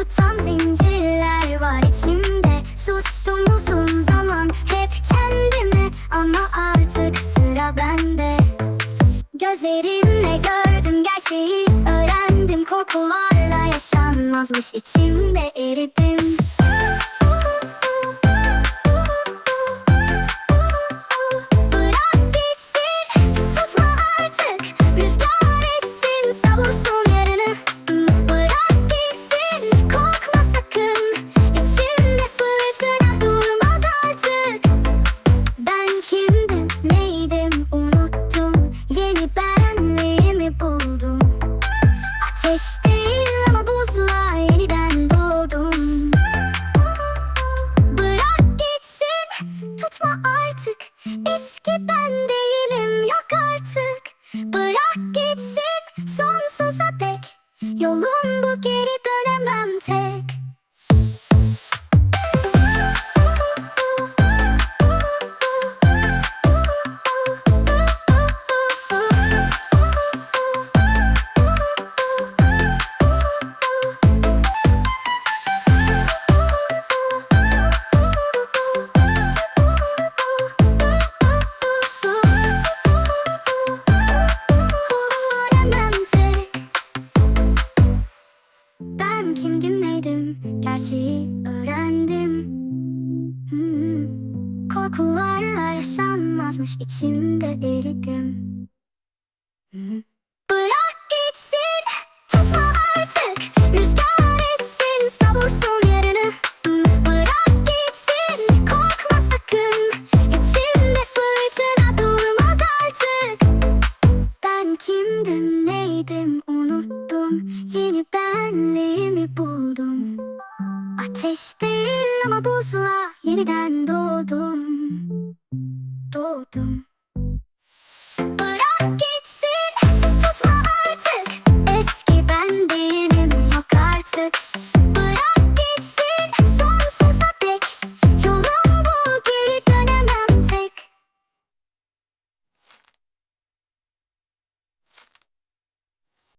tutan zincirler var içimde. Sustum uzun zaman hep kendime. Ama artık sıra bende. Gözlerimle gördüm gerçeği Öğrendim. Korkularla yaşanmazmış içimde eridim. Değil ama buzla yeniden doğdum. Bırak gitsin tutma artık. Eski ben değilim yok artık. Bırak gitsin sonsuza dek. Yolum bu geri Ben kimdim neydim gerçeği öğrendim. Hmm. Korkularla yaşanmazmış içimde eridim. Hmm. Bırak gitsin tutma artık. Rüzgar essin savursun yarını Hmm. Bırak gitsin korkma sakın. İçimde fırtına durmaz artık. Ben kimdim neydim unuttum Ateş değil ama buzla yeniden doğdum. Doğdum